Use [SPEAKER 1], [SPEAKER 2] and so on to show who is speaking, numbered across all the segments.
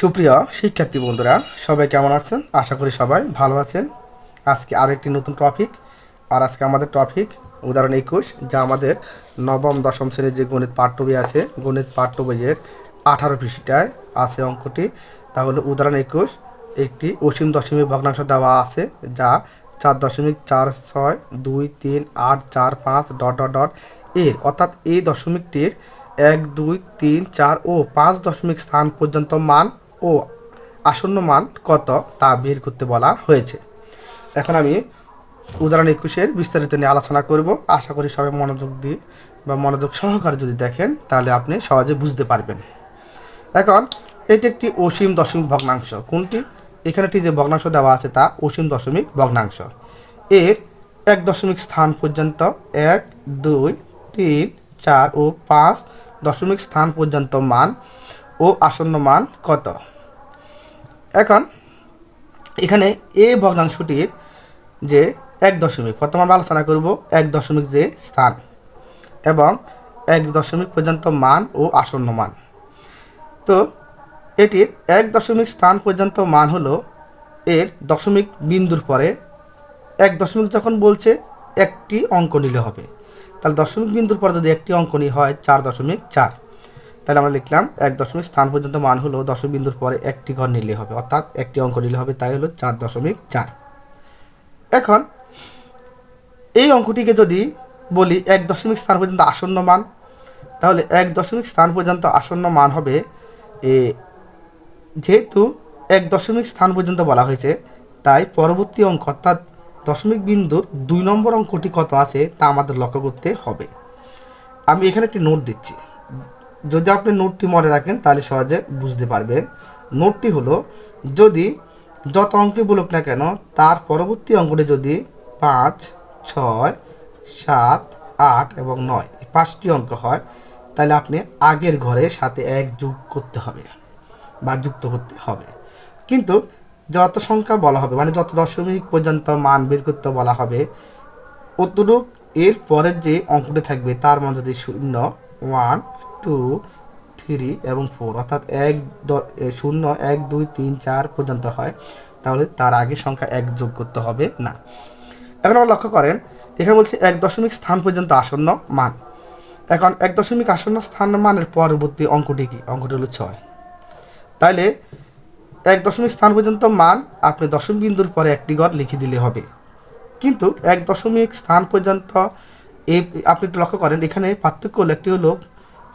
[SPEAKER 1] সুপ্রিয় শিক্ষার্থী বন্ধুরা, সবাই কেমন আছেন? আশা করি সবাই ভালো আছেন। আজকে আরও একটি নতুন টপিক আর আজকে আমাদের টপিক উদাহরণ একুশ, যা আমাদের নবম, দশম শ্রেণির যে গণিত পাঠ্য বই আছে, গণিত পাঠ্য বইয়ের আঠারো পৃষ্ঠায় আছে অঙ্কটি। তাহলে উদাহরণ একুশ, একটি অসীম দশমিক ভগ্নাংশ দেওয়া আছে, যা চার দশমিক চার ছয় দুই তিন আট চার পাঁচ ডট ডট ডট এর। অর্থাৎ এই দশমিকটির এক, দুই, তিন, চার ও পাঁচ দশমিক স্থান পর্যন্ত মান ও আসন্ন মান কত তা বের করতে বলা হয়েছে। এখন আমি উদাহরণ একুশের বিস্তারিত নিয়ে আলোচনা করব। আশা করি সবাই মনোযোগ দিয়ে বা মনোযোগ সহকারে যদি দেখেন, তাহলে আপনি সহজে বুঝতে পারবেন। এখন, এটি একটি অসীম দশমিক ভগ্নাংশ। কোনটি? এখানে একটি যে ভগ্নাংশ দেওয়া আছে তা অসীম দশমিক ভগ্নাংশ। এর এক দশমিক স্থান পর্যন্ত এক, দুই, তিন, চার ও পাঁচ দশমিক স্থান পর্যন্ত মান ও আসন্ন মান কত? এখন এখানে এ ভগ্নাংশটির যে এক দশমিক, প্রথম আমরা আলোচনা করব এক দশমিক যে স্থান এবং এক দশমিক পর্যন্ত মান ও আসন্ন মান। তো এটির এক দশমিক স্থান পর্যন্ত মান হলো এর দশমিক বিন্দুর পরে এক দশমিক যখন বলছে একটি অঙ্ক নিলে হবে। তাহলে দশমিক বিন্দুর পরে যদি একটি অঙ্ক নিয়ে হয় চার দশমিক চার। তাহলে আমরা লিখলাম এক দশমিক স্থান পর্যন্ত মান হলো দশমিক বিন্দুর পরে একটি ঘর নিলে হবে, অর্থাৎ একটি অঙ্ক নিলে হবে, তাই হলো চার দশমিক চার। এখন এই অঙ্কটিকে যদি বলি এক দশমিক স্থান পর্যন্ত আসন্ন মান, তাহলে এক দশমিক স্থান পর্যন্ত আসন্ন মান হবে এ, যেহেতু এক দশমিক স্থান পর্যন্ত বলা হয়েছে, তাই পরবর্তী অঙ্ক, অর্থাৎ দশমিক বিন্দুর দুই নম্বর অঙ্কটি কত আছে তা আমাদের লক্ষ্য করতে হবে। আমি এখানে একটি নোট দিচ্ছি। যদি আপনি নোটটি মনে রাখেন, তাহলে সহজে বুঝতে পারবেন। নোটটি হলো, যদি যত অঙ্কে বলুক না কেন, তার পরবর্তী অঙ্কটি যদি পাঁচ, ছয়, সাত, আট এবং নয় পাঁচটি অঙ্ক হয়, তাহলে আপনি আগের ঘরের সাথে এক যোগ করতে হবে বা যুক্ত করতে হবে। কিন্তু যত সংখ্যা বলা হবে মানে যত দশমিক পর্যন্ত মান বের করতে বলা হবে, অতটুক এর পরের যে অঙ্কটি থাকবে, তার মধ্যে যদি শূন্য, ওয়ান টু, থ্রি এবং ফোর, অর্থাৎ এক শূন্য, এক, দুই, তিন, চার পর্যন্ত হয়, তাহলে তার আগে সংখ্যা এক যোগ করতে হবে না। এখন আমরা লক্ষ্য করেন, এখানে বলছে এক দশমিক স্থান পর্যন্ত আসন্ন মান। এখন এক দশমিক আসন্ন স্থান মানের পরবর্তী অঙ্কটি কি? অঙ্কটি হলো ছয়। তাইলে এক দশমিক স্থান পর্যন্ত মান আপনি দশম বিন্দুর পরে একটি গড় লিখে দিলে হবে। কিন্তু এক দশমিক স্থান পর্যন্ত এই আপনি একটু লক্ষ্য করেন, এখানে পার্থক্য হলো একটি হলো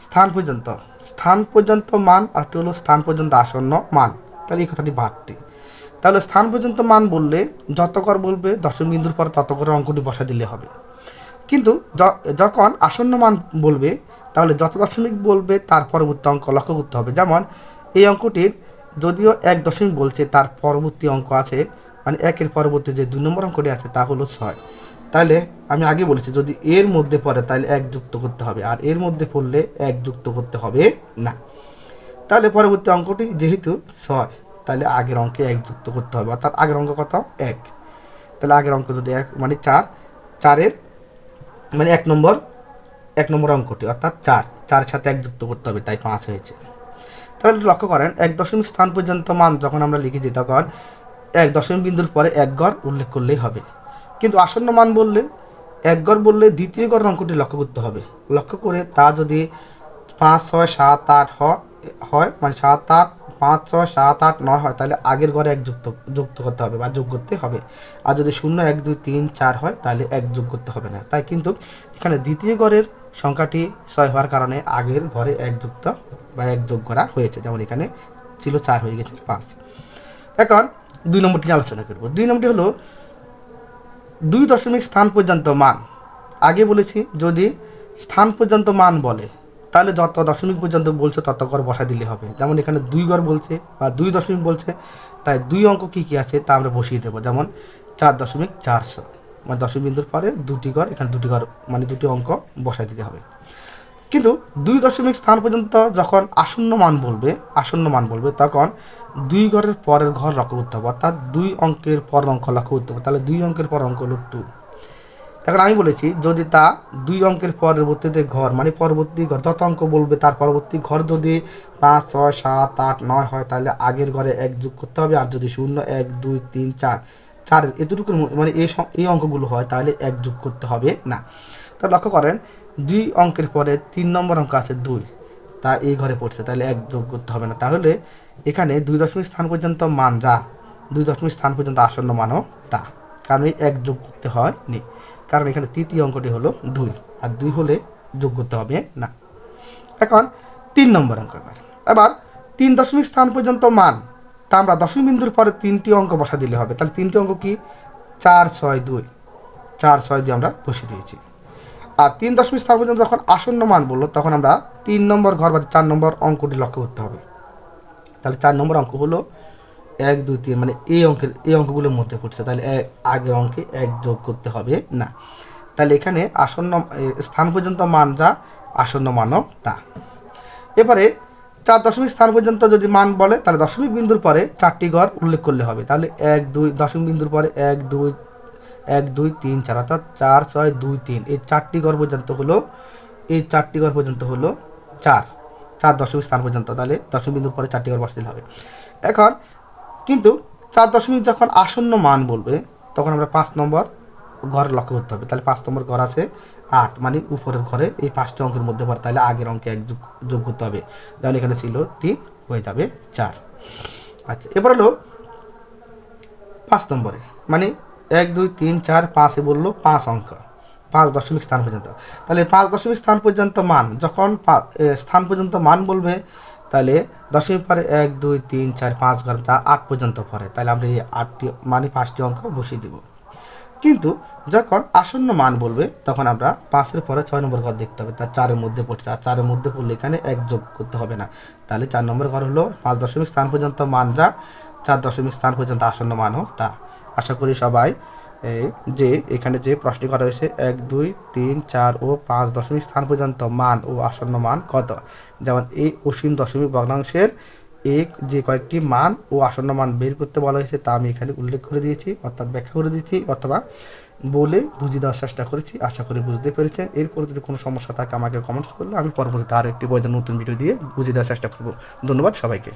[SPEAKER 1] স্থান পর্যন্ত। স্থান পর্যন্ত মান আর একটি হলো স্থান পর্যন্ত আসন্ন মান। তাহলে এই কথাটি বাড়তি। তাহলে স্থান পর্যন্ত মান বললে যত কর বলবে, দশম বিন্দুর পর তত করে অঙ্কটি বসা দিলে হবে। কিন্তু যখন আসন্ন মান বলবে, তাহলে যত দশমিক বলবে, তার পরবর্তী অঙ্ক লক্ষ্য করতে হবে। যেমন, এই অঙ্কটির যদিও এক দশমিক বলছে, তার পরবর্তী অঙ্ক আছে মানে একের পরবর্তী যে দুই নম্বর অঙ্কটি আছে, তা হলো ছয়। তাহলে আমি আগে বলেছি, যদি এর মধ্যে পড়ে তাহলে এক যুক্ত করতে হবে, আর এর মধ্যে পড়লে এক যুক্ত করতে হবে না। তাহলে পরবর্তী অঙ্কটি যেহেতু ছয়, তাহলে আগের অঙ্কে এক যুক্ত করতে হবে, অর্থাৎ আগের অঙ্ক কত? এক। তাহলে আগের অঙ্ক যদি এক মানে চার, চারের মানে এক নম্বর এক নম্বর অঙ্কটি, অর্থাৎ চার, চারের সাথে এক যুক্ত করতে হবে, তাই পাঁচ হয়েছে। তাহলে লক্ষ্য করেন, এক দশমিক স্থান পর্যন্ত মান যখন আমরা লিখেছি, তখন এক দশমিক বিন্দুর পরে এক গড় উল্লেখ করলেই হবে। কিন্তু আসন্ন মান বললে এক গড় বললে দ্বিতীয় গড় অঙ্কটি লক্ষ্য করতে হবে। লক্ষ্য করে তা যদি পাঁচ, ছয়, সাত, আট হয় মানে সাত, আট, পাঁচ, ছয়, সাত, আট, নয় হয়, তাহলে আগের ঘরে এক যুক্ত যুক্ত করতে হবে বা যোগ করতে হবে। আর যদি শূন্য, এক, দুই, তিন, চার হয়, তাহলে এক যোগ করতে হবে না। তাই কিন্তু এখানে দ্বিতীয় ঘরের সংখ্যাটি ছয় হওয়ার কারণে আগের ঘরে এক যুক্ত বা এক যোগ করা হয়েছে, যেমন এখানে ছিল চার হয়ে গেছে পাঁচ। এখন দুই নম্বরটি আলোচনা করব। দুই নম্বরটি হলো দুই দশমিক স্থান পর্যন্ত মান। আগে বলেছি যদি স্থান পর্যন্ত মান বলে, তাহলে যত দশমিক পর্যন্ত বলছে তত ঘর বসা দিলে হবে। যেমন এখানে দুই গড় বলছে বা দুই দশমিক বলছে, তাই দুই অঙ্ক কী কী আছে তা আমরা বসিয়ে দেবো। যেমন চার দশমিক চারশো মানে দশমিক বিন্দুর পরে দুটি গড়, এখানে দুটি ঘর মানে দুটি অঙ্ক বসাই দিতে হবে। কিন্তু দুই দশমিক স্থান পর্যন্ত যখন আসন্ন মান বলবে, আসন্ন মান বলবে, তখন দুই ঘরের পরের ঘর লক্ষ্য করতে হবে, অর্থাৎ দুই অঙ্কের পর অঙ্ক লক্ষ্য করতে হবে। তাহলে দুই অঙ্কের পর অঙ্ক হলো টু এখন আমি বলেছি, যদি তা দুই অঙ্কের পরবর্তীতে ঘর মানে পরবর্তী ঘর, যত অঙ্ক বলবে তার পরবর্তী ঘর যদি পাঁচ, ছয়, সাত, আট, নয় হয়, তাহলে আগের ঘরে এক যোগ করতে হবে, আর যদি শূন্য, এক, দুই, তিন, চার, চারের এতটুকুর মানে এই এই অঙ্কগুলো হয়, তাহলে এক যোগ করতে হবে না। তো লক্ষ্য করেন দুই অঙ্কের পরে তিন নম্বর অঙ্ক আছে দুই। তা এই ঘরে পড়ছে, তাহলে এক যোগ করতে হবে না। তাহলে এখানে দুই দশমিক স্থান পর্যন্ত মান যা, দুই দশমিক স্থান পর্যন্ত আসন্ন মানও তা। কারণ এই এক যোগ করতে হয় নি কারণ এখানে তৃতীয় অঙ্কটি হলো দুই, আর দুই হলে যোগ করতে হবে না। এখন তিন নম্বর অঙ্ক এবার। তিন দশমিক স্থান পর্যন্ত মান, তা আমরা দশমিক বিন্দুর পরে তিনটি অঙ্ক বসা দিলে হবে। তাহলে তিনটি অঙ্ক কি? চার, ছয়, দুই। চার, ছয় দিয়ে আমরা বসিয়ে দিয়েছি। আর তিন দশমিক স্থান পর্যন্ত যখন আসন্ন মান বলল, তখন আমরা তিন নম্বর ঘর বা চার নম্বর অঙ্কটি লক্ষ্য করতে হবে। তাহলে চার নম্বর অঙ্ক হলো এক, দুই, তিন মানে এই অঙ্কের, এই অঙ্কগুলোর মধ্যে পড়ছে তাহলে আগের অঙ্কে এক যোগ করতে হবে না। তাহলে এখানে আসন্ন স্থান পর্যন্ত মান যা, আসন্ন মানও তা। এবারে চার দশমিক স্থান পর্যন্ত যদি মান বলে, তাহলে দশমিক বিন্দুর পরে চারটি ঘর উল্লেখ করলে হবে। তাহলে এক, দুই, দশমিক বিন্দুর পরে এক, দুই এক, দুই, তিন, চার, অর্থাৎ চার, ছয়, দুই, তিন। এই চারটি ঘর পর্যন্ত হলো, এই চারটি ঘর পর্যন্ত হলো চার। চার দশমিক স্থান পর্যন্ত, তাহলে দশমিক বিন্দুর পরে চারটি ঘর বসতে হবে। এখন, কিন্তু চার দশমিক যখন আসন্ন মান বলবে, তখন আমরা পাঁচ নম্বর ঘর লক্ষ্য করতে হবে। তাহলে পাঁচ নম্বর ঘর আছে আট মানে উপরের ঘরে এই পাঁচটি অঙ্কের মধ্যে পড়ে, তাহলে আগের অঙ্কে এক যোগ যোগ করতে হবে। তাহলে এখানে ছিল তিন, হয়ে যাবে চার। আচ্ছা এবার হলো পাঁচ নম্বরে মানে এক, দুই, তিন, চার, পাঁচে বলল পাঁচ অঙ্ক। পাঁচ দশমিক স্থান পর্যন্ত। তাহলে পাঁচ দশমিক স্থান পর্যন্ত মান, যখন স্থান পর্যন্ত মান বলবে, তাহলে দশমিক পরে এক, দুই, তিন, চার, পাঁচ, ঘর তা আট পর্যন্ত পড়ে তাহলে আমরা এই আটটি মানে পাঁচটি অঙ্ক বসিয়ে দিব। কিন্তু যখন আসন্ন মান বলবে, তখন আমরা পাঁচের পরে ছয় নম্বর ঘর দেখতে হবে। তার চারের মধ্যে পড়ছে। আর চারের মধ্যে পড়লে এখানে এক যোগ করতে হবে না। তাহলে চার নম্বর ঘর হলো পাঁচ দশমিক স্থান পর্যন্ত মান যা। চার দশমিক স্থান পর্যন্ত আসন্ন মানও তা আশা করি সবাই যে এখানে যে প্রশ্ন করা হয়েছে, এক, দুই, তিন, চার ও পাঁচ দশমিক স্থান পর্যন্ত মান ও আসন্ন মান কত? যেমন এই অসীম দশমিক ভগ্নাংশের এক, যে কয়েকটি মান ও আসন্ন মান বের করতে বলা হয়েছে, তা আমি এখানে উল্লেখ করে দিয়েছি, অর্থাৎ ব্যাখ্যা করে দিয়েছি, অথবা বলে বুঝিয়ে দেওয়ার চেষ্টা করেছি। আশা করি বুঝতে পেরেছেন। এরপর যদি কোনো সমস্যা থাকে, আমাকে কমেন্টস করলে আমি পরবর্তীতে আরও একটি বই নতুন ভিডিও দিয়ে বুঝিয়ে দেওয়ার চেষ্টা করব। ধন্যবাদ সবাইকে।